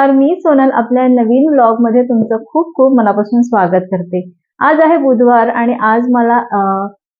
नमस्कार मी सोनल आपल्या नवीन व्लॉगमध्ये तुमचं खूप खूप मनापासून स्वागत करते. आज आहे बुधवार आणि आज मला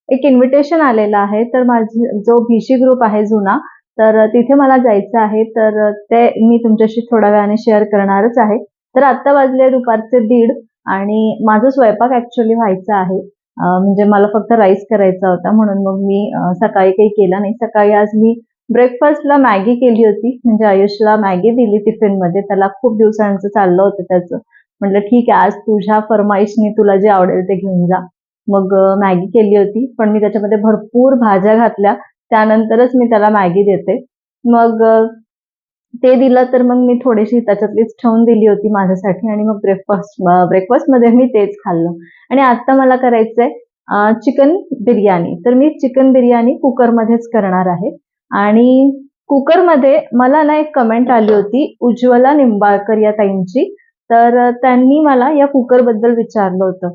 एक इन्व्हिटेशन आलेलं आहे. तर माझी जो भीशी ग्रुप आहे जुना तर तिथे मला जायचं आहे. तर ते मी तुमच्याशी थोड्या वेळाने शेअर करणारच आहे. तर आत्ता वाजले दुपारचे दीड आणि माझा स्वयंपाक ऍक्च्युली व्हायचा आहे. म्हणजे मला फक्त राईस करायचा होता म्हणून मग मी सकाळी काही केला नाही. सकाळी आज मी ब्रेकफास्टला मॅगी केली होती. म्हणजे आयुषला मॅगी दिली टिफिनमध्ये. त्याला खूप दिवसांचं चाललं होतं त्याचं. म्हटलं ठीक आहे आज तुझ्या फरमाईशनी तुला जे आवडेल ते घेऊन जा. मग मॅगी केली होती. पण मी त्याच्यामध्ये भरपूर भाज्या घातल्या. त्यानंतरच मी त्याला मॅगी देते. मग ते दिलं तर मग मी थोडीशी त्याच्यातलीच ठेवून दिली होती माझ्यासाठी. आणि मग ब्रेकफास्ट ब्रेकफास्टमध्ये मी तेच खाल्लं. आणि आता मला करायचंय चिकन बिर्याणी. तर मी चिकन बिर्याणी कुकरमध्येच करणार आहे. आणि कुकरमध्ये मला ना एक कमेंट आली होती उज्ज्वला निंबाळकर या ताईंची. तर त्यांनी मला या कुकरबद्दल विचारलं होतं.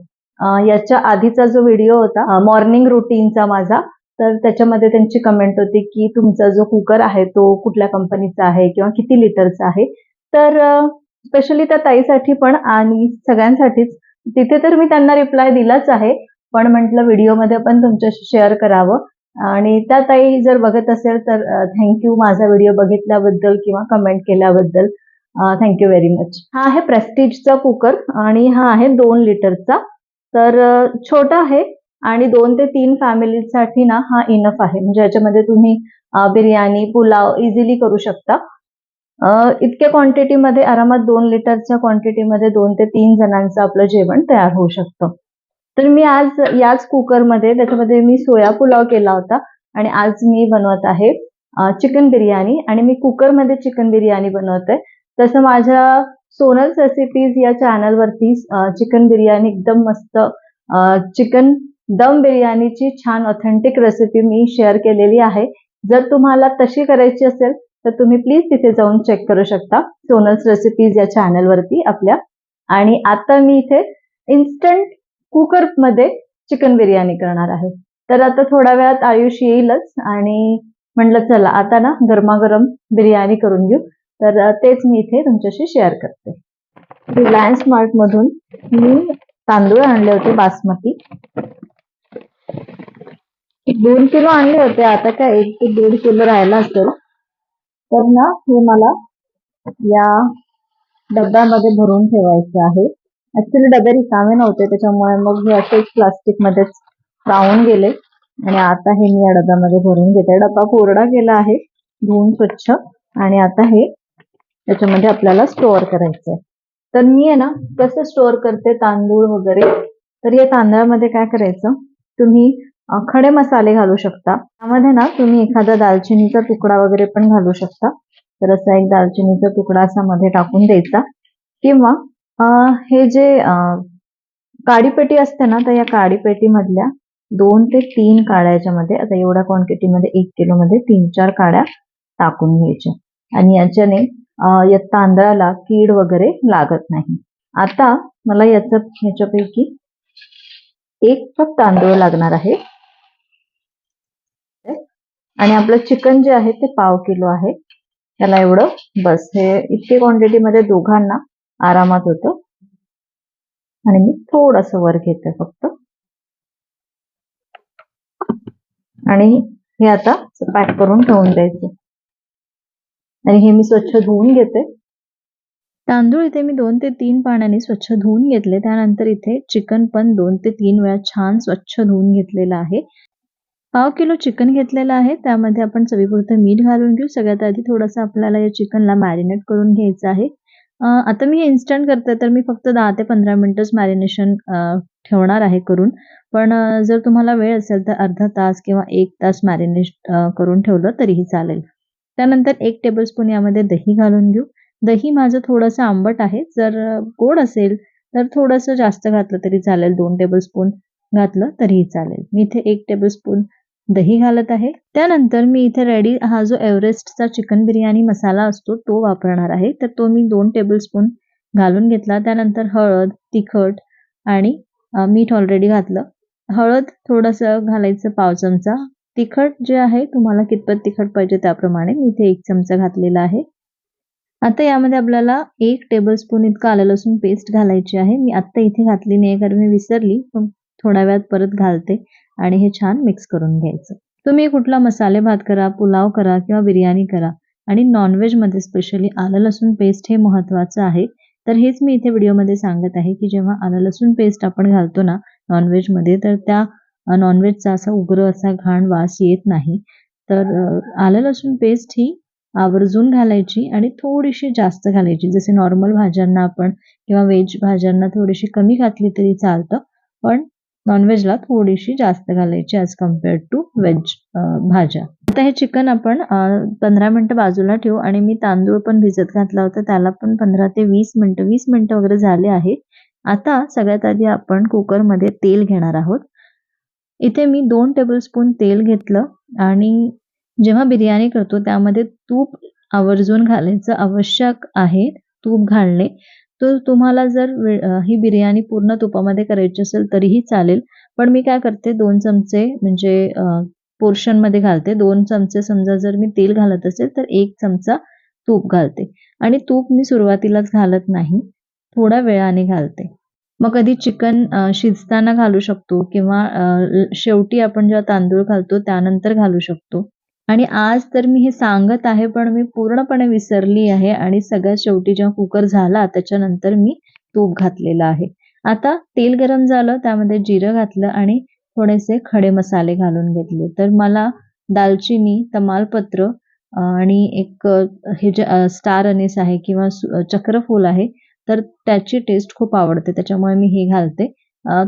याच्या आधीचा जो व्हिडिओ होता मॉर्निंग रुटीनचा माझा तर त्याच्यामध्ये त्यांची कमेंट होती की तुमचा जो कुकर आहे तो कुठल्या कंपनीचा आहे किंवा किती लिटरचा आहे? तर स्पेशली त्या ताईसाठी पण आणि सगळ्यांसाठीच तिथे तर मी त्यांना रिप्लाय दिलाच आहे पण म्हटलं व्हिडिओमध्ये पण तुमच्याशी शेअर करावं. आणि त्या ताई जर बघत असेल तर थँक्यू माझा व्हिडिओ बघितल्याबद्दल किंवा कमेंट केल्याबद्दल थँक्यू व्हेरी मच हा आहे प्रेस्टिजचा कुकर आणि हा आहे दोन लिटरचा तर छोटा आहे आणि दोन ते तीन फॅमिलीसाठी ना हा इनफ आहे. म्हणजे याच्यामध्ये तुम्ही बिर्याणी पुलाव इझिली करू शकता. इतक्या क्वांटिटीमध्ये आरामात दोन लिटरच्या क्वांटिटीमध्ये दोन ते तीन जणांचं आपलं जेवण तयार होऊ शकतं. तर मी आज याच कुकरमध्ये त्याच्यामध्ये मी सोया पुलाव केला होता आणि आज मी बनवत आहे चिकन बिर्याणी आणि मी कुकरमध्ये चिकन बिर्याणी बनवते. तसं माझ्या सोनल्स रेसिपीज या चॅनलवरती चिकन बिर्याणी एकदम मस्त चिकन दम बिर्याणीची छान ऑथेंटिक रेसिपी मी शेअर केलेली आहे. जर तुम्हाला तशी करायची असेल तर तुम्ही प्लीज तिथे जाऊन चेक करू शकता सोनल्स रेसिपीज या चॅनलवरती आपल्या. आणि आता मी इथे इन्स्टंट कुकरमध्ये चिकन बिर्याणी करणार आहे. तर आता थोड्या वेळात आयुष येईलच आणि म्हणलं चला आता ना गरमागरम बिर्याणी करून घेऊ. तर तेच मी इथे तुमच्याशी शेअर करते. रिलायन्स मार्ट मधून मी तांदूळ आणले होते बासमती. दोन किलो आणले होते आता काय एक ते दीड किलो राहिला असेल. तर ना हे मला या डब्यामध्ये भरून ठेवायचे आहे. ऍक्च्युली डबे रिकामे नव्हते त्याच्यामुळे मग हे असेच प्लास्टिक मध्येच राहून गेले. आणि आता हे मी या डब्यामध्ये भरून घेते. डबा कोरडा केला आहे धुवून स्वच्छ. आणि आता हे त्याच्यामध्ये आपल्याला स्टोअर करायचं आहे तर मी आहे ना कसं स्टोअर करते तांदूळ वगैरे? तर या तांदळामध्ये काय करायचं? तुम्ही खडे मसाले घालू शकता. त्यामध्ये ना तुम्ही एखादा दालचिनीचा तुकडा वगैरे पण घालू शकता. तर असा एक दालचिनीचा तुकडा असा मध्ये टाकून द्यायचा. किंवा हे जे काडीपेटी असते ना तर या काडीपेटीमधल्या दोन ते तीन काड्या याच्यामध्ये आता एवढ्या क्वांटिटीमध्ये एक किलो मध्ये तीन चार काड्या टाकून घ्यायच्या. आणि याच्याने या तांदळाला कीड वगैरे लागत नाही. आता मला याच ह्याच्यापैकी एक कप तांदूळ लागणार आहे. आणि आपलं चिकन जे आहे ते पाव किलो आहे. त्याला एवढं बस. हे इतके क्वांटिटी मध्ये दोघांना आरामात होतं. आणि मी थोडस वर घेते फक्त. आणि हे आता पॅक करून ठेवून द्यायचं. आणि हे मी स्वच्छ धुवून घेते. तांदूळ इथे मी दोन ते तीन पाण्याने स्वच्छ धुवून घेतले. त्यानंतर इथे चिकन पण दोन ते तीन वेळा छान स्वच्छ धुवून घेतलेलं आहे. पाव किलो चिकन घेतलेलं आहे. त्यामध्ये आपण चवीपुरतं मीठ घालून घेऊ. सगळ्यात आधी थोडंसं आपल्याला या चिकनला मॅरिनेट करून घ्यायचं आहे. आता मी इन्स्टंट करते तर मी फक्त दहा ते पंधरा मिनिटच मॅरिनेशन ठेवणार आहे करून. पण जर तुम्हाला वेळ असेल तर अर्धा तास किंवा एक तास मॅरिनेट करून ठेवलं तरीही चालेल. त्यानंतर एक टेबलस्पून यामध्ये दही घालून घेऊ. दही माझं थोडंसं आंबट आहे. जर गोड असेल तर थोडंसं जास्त घातलं तरी चालेल. दोन टेबलस्पून घातलं तरीही चालेल. मी इथे एक टेबलस्पून दही घालत आहे. त्यानंतर मी इथे रेडी हा जो एव्हरेस्टचा चिकन बिर्याणी मसाला असतो तो वापरणार आहे. तर तो मी दोन टेबलस्पून घालून घेतला. त्यानंतर हळद तिखट आणि मीठ ऑलरेडी घातलं. हळद थोडंसं घालायचं पाव चमचा. तिखट जे आहे तुम्हाला कितपत तिखट पाहिजे त्याप्रमाणे मी इथे एक चमचा घातलेला आहे. आता यामध्ये आपल्याला एक टेबलस्पून इतकं आलं लसूण पेस्ट घालायची आहे. मी आत्ता इथे घातली नाही कारण मी विसरली. पण थोड्या वेळात परत घालते आणि हे छान मिक्स करून घ्यायचं. तुम्ही कुठला मसाले भात करा पुलाव करा किंवा बिर्याणी करा आणि नॉनव्हेजमध्ये स्पेशली आलं लसूण पेस्ट हे महत्त्वाचं आहे. तर हेच मी इथे व्हिडिओमध्ये सांगत आहे की जेव्हा आलं लसूण पेस्ट आपण घालतो ना नॉनव्हेजमध्ये तर त्या नॉनव्हेजचा असा उग्र असा घाण वास येत नाही. तर आलं लसूण पेस्ट ही आवर्जून घालायची आणि थोडीशी जास्त घालायची. जसे नॉर्मल भाज्यांना आपण किंवा व्हेज भाज्यांना थोडीशी कमी घातली तरी चालतं पण नॉनव्हेजला थोडीशी जास्त घालायची ॲज कंपेअर टू व्हेज भाज्या. आता हे चिकन आपण पंधरा मिनटं बाजूला ठेवू आणि मी तांदूळ पण भिजत घातला होता त्याला पण पंधरा ते वीस मिनटं वीस मिनटं वगैरे झाले आहे आता सगळ्यात आधी आपण कुकरमध्ये तेल घेणार आहोत. इथे मी दोन टेबलस्पून तेल घेतलं आणि जेव्हा बिर्याणी करतो त्यामध्ये तूप आवर्जून घालायचं आवश्यक आहे तूप घालणे. तर तुम्हाला जर ही बिर्याणी पूर्ण तुपामध्ये करायची असेल तरीही चालेल. पण मी काय करते दोन चमचे म्हणजे पोर्शनमध्ये घालते. दोन चमचे समजा जर मी तेल घालत असेल तर एक चमचा तूप घालते. आणि तूप मी सुरुवातीलाच घालत नाही. थोड्या वेळाने घालते. मग कधी चिकन शिजताना घालू शकतो किंवा शेवटी आपण जेव्हा तांदूळ घालतो त्यानंतर घालू शकतो. आणि आज तर मी हे सांगत आहे पण मी पूर्णपणे विसरली आहे आणि सगळ्यात शेवटी जेव्हा कुकर झाला त्याच्यानंतर मी तूप घातलेलं आहे. आता तेल गरम झालं त्यामध्ये जिरं घातलं आणि थोडेसे खडे मसाले घालून घेतले. तर मला दालचिनी तमालपत्र आणि एक हे जे स्टार अनिस आहे किंवा चक्रफूल आहे तर त्याची टेस्ट खूप आवडते त्याच्यामुळे मी हे घालते.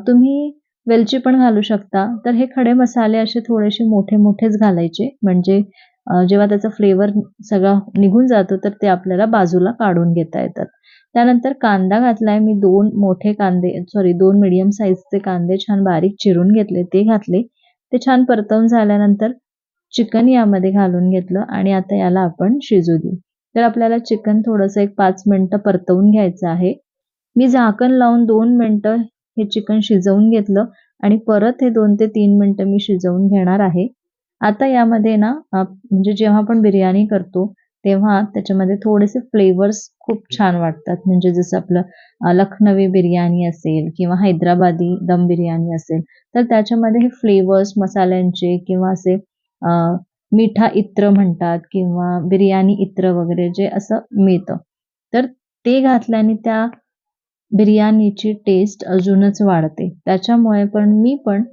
तुम्ही वेलची पण घालू शकता. तर हे खडे मसाले असे थोडेसे मोठे मोठेच घालायचे. म्हणजे जेव्हा त्याचा फ्लेवर सगळा निघून जातो तर ते आपल्याला बाजूला काढून घेता येतात. त्यानंतर कांदा घातलाय. मी दोन मोठे कांदे सॉरी दोन मिडियम साईजचे कांदे छान बारीक चिरून घेतले. ते घातले. ते छान परतवून झाल्यानंतर चिकन यामध्ये घालून घेतलं आणि आता याला आपण शिजू देऊ. तर आपल्याला चिकन थोडंसं एक पाच मिनटं परतवून घ्यायचं आहे. मी झाकण लावून दोन मिनटं हे चिकन शिजवून घेतलं आणि परत हे दोन ते तीन मिनटं मी शिजवून घेणार आहे. आता यामध्ये ना म्हणजे जेव्हा आपण बिर्याणी करतो तेव्हा त्याच्यामध्ये थोडेसे फ्लेवर्स खूप छान वाटतात. म्हणजे जसं आपलं लखनवी बिर्याणी असेल किंवा हैदराबादी दम बिर्याणी असेल तर त्याच्यामध्ये हे फ्लेवर्स मसाल्यांचे किंवा असे मिठा इत्र म्हणतात किंवा बिर्याणी इत्र वगैरे जे असं मिळतं. तर ते घातल्याने त्या बिर्याणीची टेस्ट अजूनच वाढते. त्याच्यामुळे पण मी पण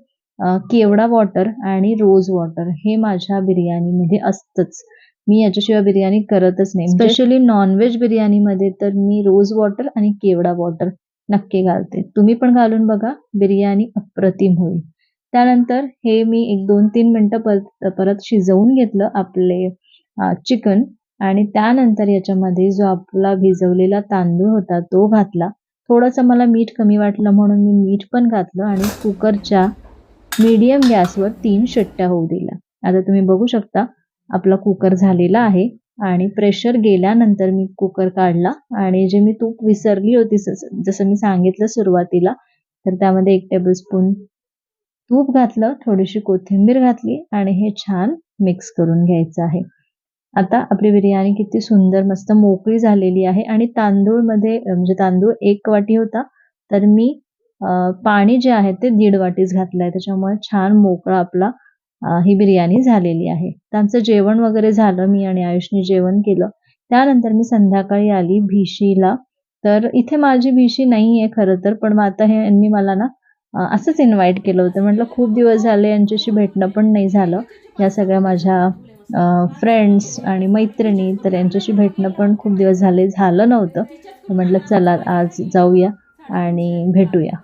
केवडा वॉटर आणि रोज वॉटर हे माझ्या बिर्याणीमध्ये असतंच. मी याच्याशिवाय बिर्याणी करतच नाही. म्हणजे स्पेशली नॉनव्हेज बिर्याणीमध्ये तर मी रोज वॉटर आणि केवडा वॉटर नक्की घालते. तुम्ही पण घालून बघा बिर्याणी अप्रतिम होईल. त्यानंतर हे मी एक दोन तीन मिनटं परत परत शिजवून घेतलं आपले चिकन आणि त्यानंतर याच्यामध्ये जो आपला भिजवलेला तांदूळ होता तो घातला. थोडंसं मला मीठ कमी वाटलं म्हणून मी मीठ पण घातलं आणि कुकरच्या मीडियम गॅसवर तीन शिट्ट्या होऊ दिल्या. आता तुम्ही बघू शकता आपला कुकर झालेला आहे आणि प्रेशर गेल्यानंतर मी कुकर काढला आणि जे मी तूप विसरली होती जसं मी सांगितलं सुरुवातीला तर त्यामध्ये एक टेबलस्पून तूप घातलं थोडीशी कोथिंबीर घातली आणि हे छान मिक्स करून घ्यायचं आहे. आता आपली बिर्याणी किती सुंदर मस्त मोकळी झालेली आहे. आणि तांदूळमध्ये म्हणजे तांदूळ एक वाटी होता तर मी पाणी जे आहे ते दीड वाटीच घातलं आहे. त्याच्यामुळे छान मोकळा आपला ही बिर्याणी झालेली आहे. त्यांचं जेवण वगैरे झालं मी आणि आयुषने जेवण केलं. त्यानंतर मी संध्याकाळी आली भिशीला. तर इथे माझी भिशी नाही आहे खरं तर पण मग आता हे यांनी मला ना असंच इन्व्हाइट केलं होतं. म्हटलं खूप दिवस झाले यांच्याशी भेटणं पण नाही झालं. या सगळ्या माझ्या फ्रेंड्स आणि मैत्रिणी तर यांच्याशी भेटणं पण खूप दिवस झाले झालं नव्हतं. म्हटलं चला आज जाऊया आणि भेटूया.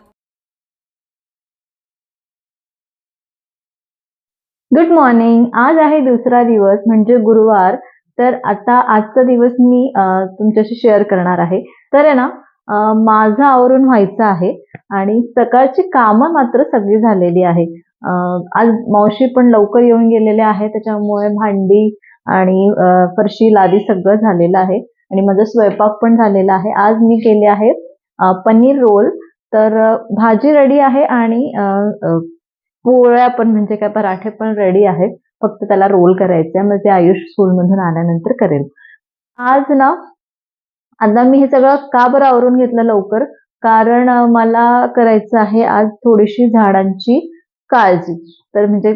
गुड मॉर्निंग आज आहे दुसरा दिवस म्हणजे गुरुवार. तर आता आजचा दिवस मी तुमच्याशी शेअर करणार आहे. तर आहे ना माझं आवरून व्हायचं आहे आणि सकाळची कामं मात्र सगळी झालेली आहे आज मावशी पण लवकर येऊन गेलेले आहे त्याच्यामुळे भांडी आणि फरशी लादी सगळं झालेलं आहे. आणि माझा स्वयंपाक पण झालेला आहे. आज मी केले आहे पनीर रोल. तर भाजी रेडी आहे आणि पोळ्या पण म्हणजे काय पराठे पण रेडी आहेत. फक्त त्याला रोल करायचे मग ते म्हणजे आयुष स्कूलमधून आल्यानंतर करेल. आज ना आता मी हे सगळं का बरं आवरून घेतलं लवकर? कारण मला करायचं आहे आज थोडीशी झाडांची काळजी. तर म्हणजे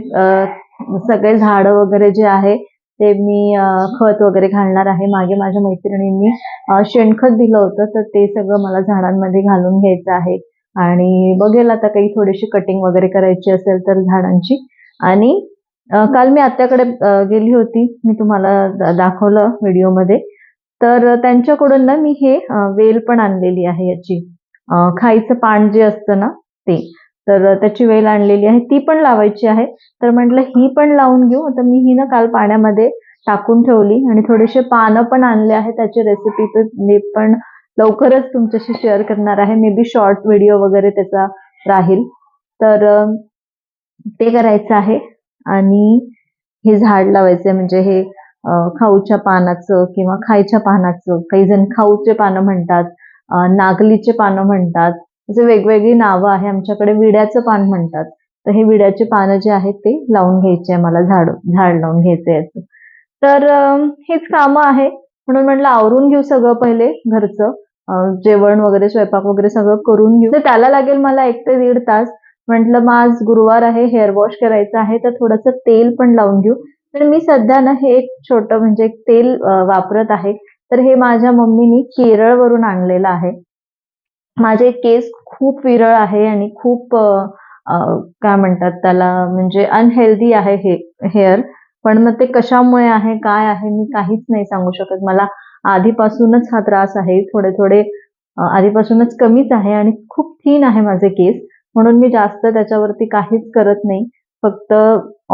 सगळे झाडं वगैरे जे आहे ते मी खत वगैरे घालणार आहे. मागे माझ्या मैत्रिणींनी शेणखत दिलं होतं तर ते सगळं मला झाडांमध्ये घालून घ्यायचं आहे. आणि बघेल आता काही थोडीशी कटिंग वगैरे करायची असेल तर झाडांची. आणि काल मी आत्याकडे गेली होती. मी तुम्हाला दाखवलं व्हिडिओमध्ये. तर त्यांच्याकडून ना मी हे वेल पण आणलेली आहे याची. खाईचं पान जे असतं ना ते. तर त्याची वेल आणलेली आहे. ती पण लावायची आहे. तर म्हटलं ही पण लावून घेऊ. तर मी ही ना काल पाण्यामध्ये टाकून ठेवली आणि थोडेसे पानं पण आणले आहे. त्याची रेसिपी मी पण लवकरच तुमच्याशी शेअर करणार आहे. मे बी शॉर्ट व्हिडिओ वगैरे त्याचा राहील. तर ते करायचं आहे. आणि हे झाड लावायचं म्हणजे हे खाऊच्या पानाचं किंवा खायच्या पानाचं. काही जण खाऊचे पानं म्हणतात नागलीचे पानं म्हणतात. जे वेगवेगळी नावं आहे आमच्याकडे विड्याचं पान म्हणतात. तर हे विड्याचे पानं जे आहेत ते लावून घ्यायचे आहे मला झाड झाड लावून घ्यायचे आहेत तर हेच कामं आहे. म्हणून म्हटलं आवरून घेऊ सगळं पहिले घरचं. जेवण वगैरे स्वयंपाक वगैरे सगळं करून घेऊ. तर त्याला लागेल मला एक ते दीड तास. म्हटलं मग आज गुरुवार आहे हेअर वॉश करायचं आहे तर थोडंसं तेल पण लावून घेऊ. तर मी सध्या ना हे एक छोटं म्हणजे एक तेल वापरत आहे. तर हे माझ्या मम्मीनी केरळवरून आणलेलं आहे. माझे केस खूप विरळ आहे आणि खूप काय म्हणतात त्याला म्हणजे अनहेल्दी आहे हे हेअर पण मग ते कशामुळे आहे काय आहे मी काहीच नाही सांगू शकत. मला आधीपासूनच हा त्रास आहे थोडे थोडे आधीपासूनच कमीच आहे आणि खूप थीन आहे माझे केस. म्हणून मी जास्त त्याच्यावरती काहीच करत नाही. फक्त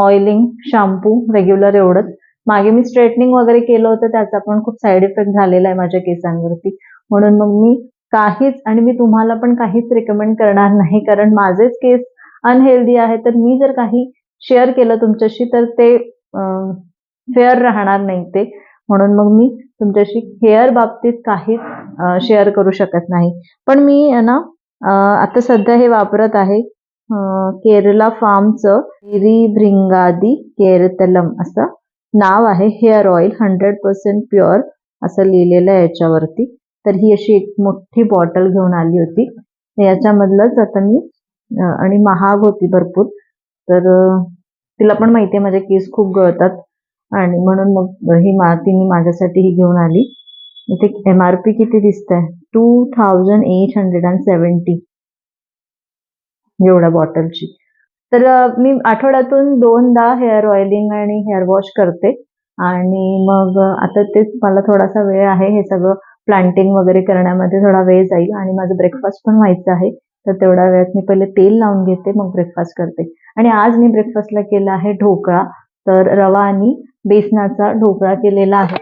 ऑइलिंग शॅम्पू रेग्युलर एवढंच. मागे मी स्ट्रेटनिंग वगैरे केलं होतं त्याचा पण खूप साईड इफेक्ट झालेला आहे माझ्या केसांवरती. म्हणून मग मी काहीच आणि मी तुम्हाला पण काहीच रेकमेंड करणार नाही. कारण माझेच केस अनहेल्दी आहे तर मी जर काही शेअर केलं तुमच्याशी तर ते फेअर राहणार नाही ते. म्हणून मग मी तुमच्याशी हेअर बाबतीत काहीच शेअर करू शकत नाही. पण मी ना आता सध्या हे वापरत आहे केरला फार्मचं भृंगादी केरतलम असं नाव आहे. Hair oil hundred percent pure असं लिहिलेलं आहे याच्यावरती. तर ही अशी एक मोठी बॉटल घेऊन आली होती. याच्यामधलंच आता मी आणि महाग होती भरपूर. तर तिला पण माहिती आहे माझे केस खूप गळतात. आणि म्हणून मग ही मा तिने माझ्यासाठी ही घेऊन आली. इथे एम आर पी किती दिसत आहे two thousand eight hundred and seventy एवढ्या बॉटलची. तर मी आठवड्यातून दोनदा हेअर ऑइलिंग आणि हेअर वॉश करते. आणि मग आता तेच मला थोडासा वेळ आहे हे सगळं प्लांटिंग वगैरे करण्यामध्ये थोडा वेळ जाईल आणि माझं ब्रेकफास्ट पण व्हायचं आहे तर तेवढ्या वेळात मी पहिले तेल लावून घेते मग ब्रेकफास्ट करते. आणि आज मी ब्रेकफास्टला केला आहे ढोकळा तर रवा आणि बेसनाचा ढोकळा केलेला आहे.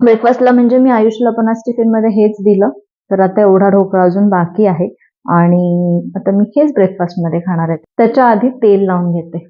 ब्रेकफास्टला म्हणजे मी आयुषला पण आज टिफिनमध्ये हेच दिलं तर आता एवढा ढोकळा अजून बाकी आहे. आणि आता मी हेच ब्रेकफास्टमध्ये खाणार आहे. त्याच्या आधी तेल लावून घेते.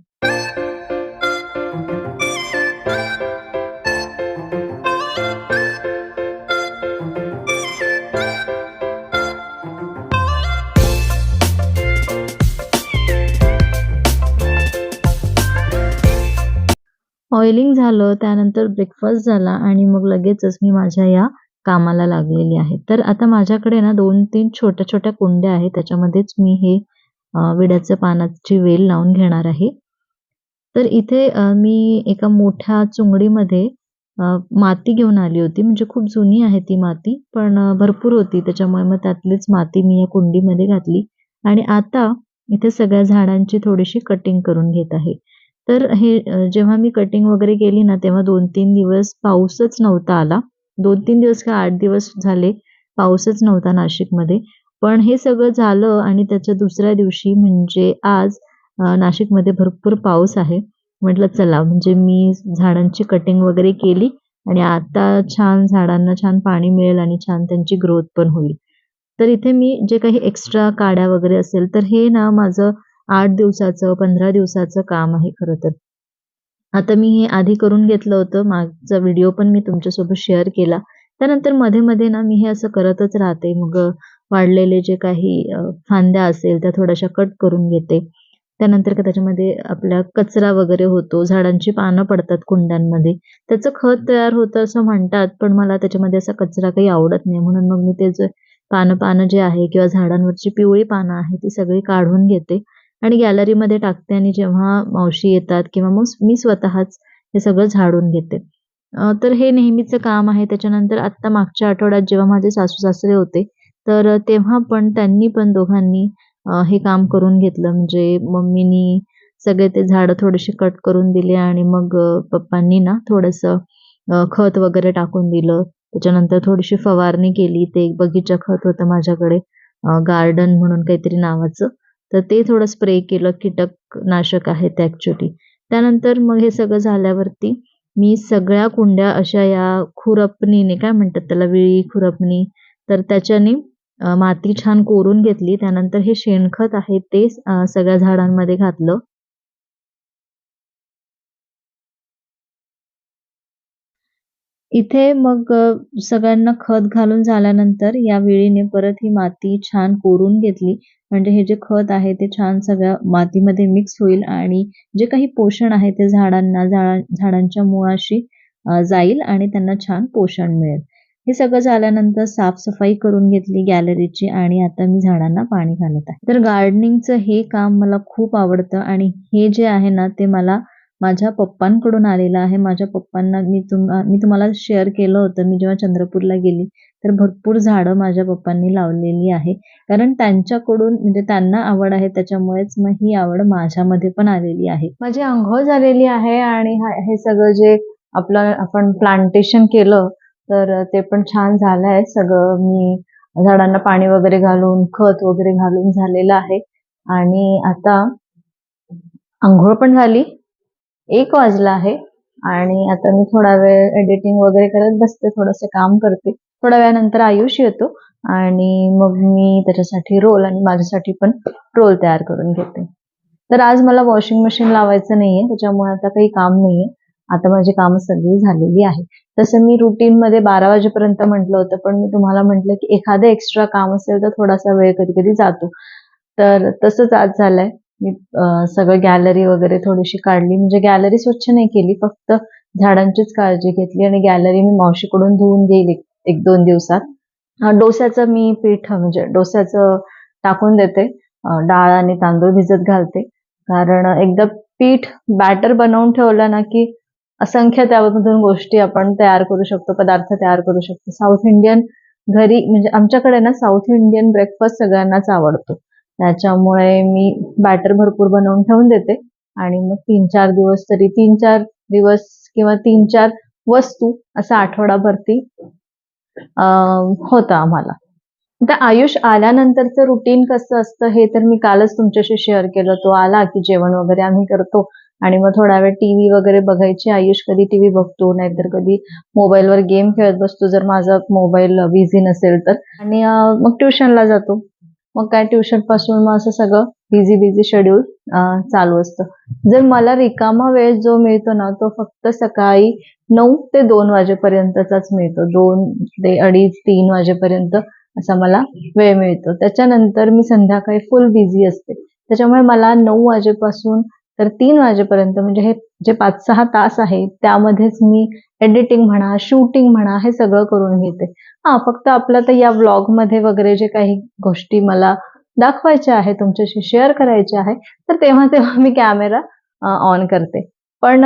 ऑइलिंग झालं त्यानंतर ब्रेकफास्ट झाला आणि मग लगेचच मी माझ्या या कामाला लागलेली आहे. तर आता माझ्याकडे ना दोन तीन छोट्या छोट्या कुंड्या आहेत त्याच्यामध्येच मी हे विड्याचं विड्याच्या पानाची वेल लावून घेणार आहे. तर इथे मी एका मोठ्या चुंगडीमध्ये माती घेऊन आली होती. म्हणजे खूप जुनी आहे ती माती पण भरपूर होती. त्याच्यामुळे मग त्यातलीच माती मी या कुंडीमध्ये घातली. आणि आता इथे सगळ्या झाडांची थोडीशी कटिंग करून घेत आहे. तर हे जेव्हा मी कटिंग वगैरे केली ना तेव्हा दोन तीन दिवस पाऊसच नव्हता आला. दोन तीन दिवस का आठ दिवस झाले पाऊसच नव्हता नाशिकमध्ये. पण हे सगळं झालं आणि त्याच्या दुसऱ्या दिवशी म्हणजे आज नाशिकमध्ये भरपूर पाऊस आहे. म्हटलं चला म्हणजे मी झाडांची कटिंग वगैरे केली आणि आता छान झाडांना छान पाणी मिळेल आणि छान त्यांची ग्रोथ पण होईल. तर इथे मी जे काही एक्स्ट्रा काड्या वगैरे असेल तर हे ना माझं आठ दिवसाचं पंधरा दिवसाचं काम आहे खरं तर. आता मी हे आधी करून घेतलं होतं मागचा व्हिडिओ पण मी तुमच्यासोबत शेअर केला. त्यानंतरमध्ये मध्ये ना मी हे असं करतच राहते. मग वाढलेले जे काही फांद्या असेल त्या थोड्याशा कट करून घेते. त्यानंतर का त्याच्यामध्ये आपल्या कचरा वगैरे होतो झाडांची पानं पडतात कुंड्यांमध्ये. त्याचं खत तयार होतं असं म्हणतात पण मला त्याच्यामध्ये असा कचरा काही आवडत नाही. म्हणून मग मी ते जे पानं पानं जे आहे किंवा झाडांवरची पिवळी पानं आहे ती सगळी काढून घेते. आणि गॅलरीमध्ये टाकते आणि जेव्हा मावशी येतात किंवा मग मी स्वतःच हे सगळं झाडून घेते. तर हे नेहमीचं काम आहे. त्याच्यानंतर आत्ता मागच्या आठवड्यात जेव्हा माझे सासू सासरे होते तर तेव्हा पण त्यांनी पण दोघांनी हे काम करून घेतलं. म्हणजे मम्मीनी सगळे ते झाडं थोडेसे कट करून दिले आणि मग पप्पांनी ना थोडंसं खत वगैरे टाकून दिलं. त्याच्यानंतर थोडीशी फवारणी केली. ते एक बगीचा खत होतं माझ्याकडे गार्डन म्हणून काहीतरी नावाचं. तर ते थोडं स्प्रे केलं कीटकनाशक आहे ते ॲक्च्युली त्यानंतर मग हे सगळं झाल्यावरती मी सगळ्या कुंड्या अशा या खुरपणीने काय म्हणतात त्याला विळी खुरपणी तर त्याच्याने माती छान कोरून घेतली. त्यानंतर हे शेणखत आहे ते सगळ्या झाडांमध्ये घातलं. इथे मग सगळ्यांना खत घालून झाल्यानंतर या विळीने परत ही माती छान कोरून घेतली. म्हणजे हे जे खत आहे ते छान सगळ्या मातीमध्ये मिक्स होईल आणि जे काही पोषण आहे ते झाडांना झाडा झाडांच्या मुळाशी जाईल आणि त्यांना छान पोषण मिळेल. हे सगळं झाल्यानंतर साफसफाई करून घेतली गॅलरीची आणि आता मी झाडांना पाणी घालत आहे. तर गार्डनिंगचं हे काम मला खूप आवडतं आणि हे जे आहे ना ते मला माझ्या पप्पांकडून आलेलं आहे. माझ्या पप्पांना मी तुम मी तुम्हाला शेअर केलं होतं. मी जेव्हा चंद्रपूरला गेली तर भरपूर झाडं माझ्या पप्पांनी लावलेली आहे. कारण त्यांच्याकडून म्हणजे त्यांना आवड आहे त्याच्यामुळेच मग ही आवड माझ्यामध्ये पण आलेली आहे. माझी आंघोळ झालेली आहे आणि हे सगळं जे आपलं आपण प्लांटेशन केलं तर ते पण छान झालं आहे. सगळं मी झाडांना पाणी वगैरे घालून खत वगैरे घालून झालेलं आहे. आणि आता आंघोळ पण झाली. एक वाजला आहे आणि आता मी थोडा वेळ एडिटिंग वगैरे करत बसते थोडंसं काम करते. थोड्या वेळानंतर आयुष येतो आणि मग मी त्याच्यासाठी रोल आणि माझ्यासाठी पण रोल तयार करून घेते. तर आज मला वॉशिंग मशीन लावायचं नाहीये त्याच्यामुळे आता काही काम नाहीये. आता माझी कामं सगळी झालेली आहे. तसं मी रुटीन मध्ये बारा वाजेपर्यंत म्हटलं होतं पण मी तुम्हाला म्हटलं की एखादं एक्स्ट्रा काम असेल तर थोडासा वेळ कधी कधी जातो. तर तसंच आज झालंय. मी सगळं गॅलरी वगैरे थोडीशी काढली. म्हणजे गॅलरी स्वच्छ नाही केली फक्त झाडांचीच काळजी घेतली आणि गॅलरी मी मावशीकडून धुवून देईल एक दोन दिवसात. डोस्याचं मी पीठ म्हणजे डोस्याचं टाकून देते. डाळ आणि तांदूळ भिजत घालते. कारण एकदा पीठ बॅटर बनवून ठेवलं ना की असंख्य त्यामधून गोष्टी आपण तयार करू शकतो पदार्थ तयार करू शकतो. साऊथ इंडियन घरी म्हणजे आमच्याकडे ना साऊथ इंडियन ब्रेकफास्ट सगळ्यांनाच आवडतो. त्याच्यामुळे मी बॅटर भरपूर बनवून ठेवून देते. आणि मग तीन चार दिवस तरी तीन चार दिवस किंवा तीन चार वस्तू असा आठवडाभरती होतं आम्हाला. आता आयुष आल्यानंतरचं रुटीन कसं असतं हे तर मी कालच तुमच्याशी शेअर केलं. तो आला की जेवण वगैरे आम्ही करतो. आणि मग थोडा वेळ टीव्ही वगैरे बघायची. आयुष कधी टीव्ही बघतो नाहीतर कधी मोबाईलवर गेम खेळत बसतो. जर माझा मोबाईल बिझी नसेल तर. आणि मग ट्युशनला जातो. मग काय ट्युशनपासून मग असं सगळं बिझी बिझी शेड्यूल चालू असतं. जर मला रिकामा वेळ जो मिळतो ना तो फक्त सकाळी नऊ ते दोन वाजेपर्यंतचाच मिळतो. दोन ते अडीच तीन वाजेपर्यंत असा मला वेळ मिळतो. त्याच्यानंतर मी संध्याकाळी फुल बिझी असते. त्याच्यामुळे मला नऊ वाजेपासून तर तीन वाजेपर्यंत म्हणजे हे जे पाच सहा तास आहे त्यामध्येच मी एडिटिंग म्हणा शूटिंग म्हणा हे सगळं करून घेते. हा फक्त आपलं तर या मध्ये वगैरे जे काही गोष्टी मला दाखवायच्या आहे तुमच्याशी शेअर करायचे आहे तर तेव्हा तेव्हा मी कॅमेरा ऑन करते. पण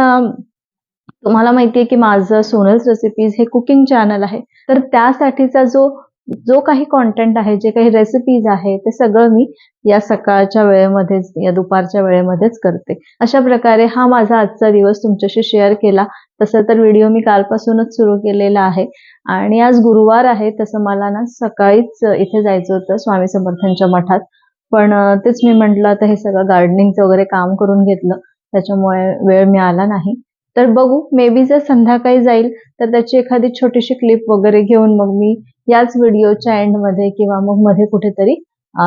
तुम्हाला माहितीये की माझं सोनल्स रेसिपीज हे कुकिंग चॅनल आहे. तर त्यासाठीचा जो जो काही कॉन्टेंट आहे जे काही रेसिपीज आहे ते सगळं मी या सकाळच्या वेळेमध्येच या दुपारच्या वेळेमध्येच करते. अशा प्रकारे हा माझा आजचा दिवस तुमच्याशी शेअर केला. तसं तर व्हिडिओ मी कालपासूनच सुरू केलेला आहे. आणि आज गुरुवार आहे तसं मला ना सकाळीच इथे जायचं होतं स्वामी समर्थांच्या मठात. पण तेच मी म्हटलं आता हे सगळं गार्डनिंगचं वगैरे काम करून घेतलं. त्याच्यामुळे वेळ मिळाला नाही. तर बघू मे बी जर संध्याकाळी जाईल तर त्याची एखादी छोटीशी क्लिप वगैरे घेऊन मग मी याच व्हिडिओच्या एंडमध्ये किंवा मग मध्ये कुठेतरी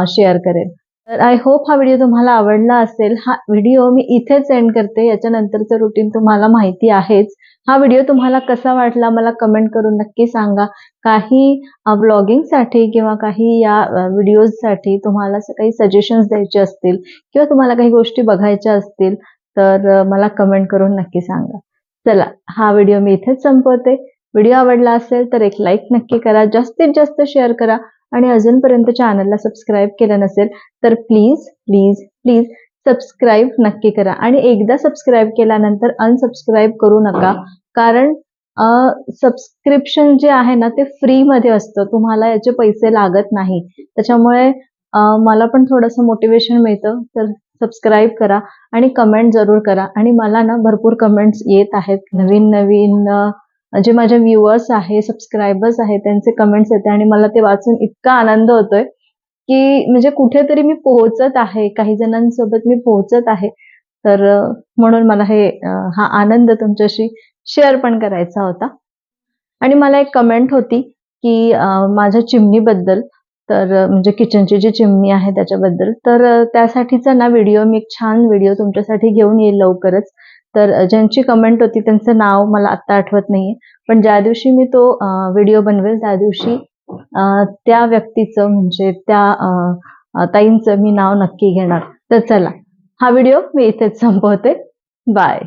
शेअर करेल. तर आय होप हा व्हिडिओ तुम्हाला आवडला असेल. हा व्हिडिओ मी इथेच एंड करते. याच्यानंतरचं रुटीन तुम्हाला माहिती आहेच. हा व्हिडिओ तुम्हाला कसा वाटला मला कमेंट करून नक्की सांगा. काही ब्लॉगिंगसाठी किंवा काही या व्हिडिओजसाठी तुम्हाला काही सजेशन्स द्यायचे असतील किंवा तुम्हाला काही गोष्टी बघायच्या असतील तर मला कमेंट करून नक्की सांगा. चला हा व्हिडिओ मी इथेच संपवते. व्हिडिओ आवडला असेल तर एक लाईक नक्की करा जास्तीत जास्त शेअर करा आणि अजूनपर्यंत चॅनलला सबस्क्राईब केलं नसेल तर प्लीज प्लीज प्लीज सबस्क्राईब नक्की करा. आणि एकदा सबस्क्राईब केल्यानंतर अनसबस्क्राईब करू नका. कारण सबस्क्रिप्शन जे आहे ना ते फ्रीमध्ये असतं. तुम्हाला याचे पैसे लागत नाही. त्याच्यामुळे मला पण थोडंसं मोटिवेशन मिळतं. तर सबस्क्राईब करा आणि कमेंट जरूर करा. आणि मला ना भरपूर कमेंट्स येत आहेत. नवीन नवीन जे माझे व्ह्युअर्स आहे सबस्क्रायबर्स आहेत त्यांचे कमेंट्स येते आणि मला ते वाचून इतका आनंद होतोय की म्हणजे कुठेतरी मी पोहोचत आहे. काही जणांसोबत मी पोहोचत आहे. तर म्हणून मला हे हा आनंद तुमच्याशी शेअर पण करायचा होता. आणि मला एक कमेंट होती की माझ्या चिमणीबद्दल तर म्हणजे किचनची जी चिमणी आहे त्याच्याबद्दल. तर त्यासाठीचा ना व्हिडिओ मी एक छान व्हिडिओ तुमच्यासाठी घेऊन येईल लवकरच. तर ज्यांची कमेंट होती त्यांचं नाव मला आत्ता आठवत नाहीये. पण ज्या दिवशी मी तो व्हिडिओ बनवेल त्या दिवशी त्या व्यक्तीचं म्हणजे त्या ताईंचं मी नाव नक्की घेणार. तर चला हा व्हिडिओ मी इथेच संपवते. बाय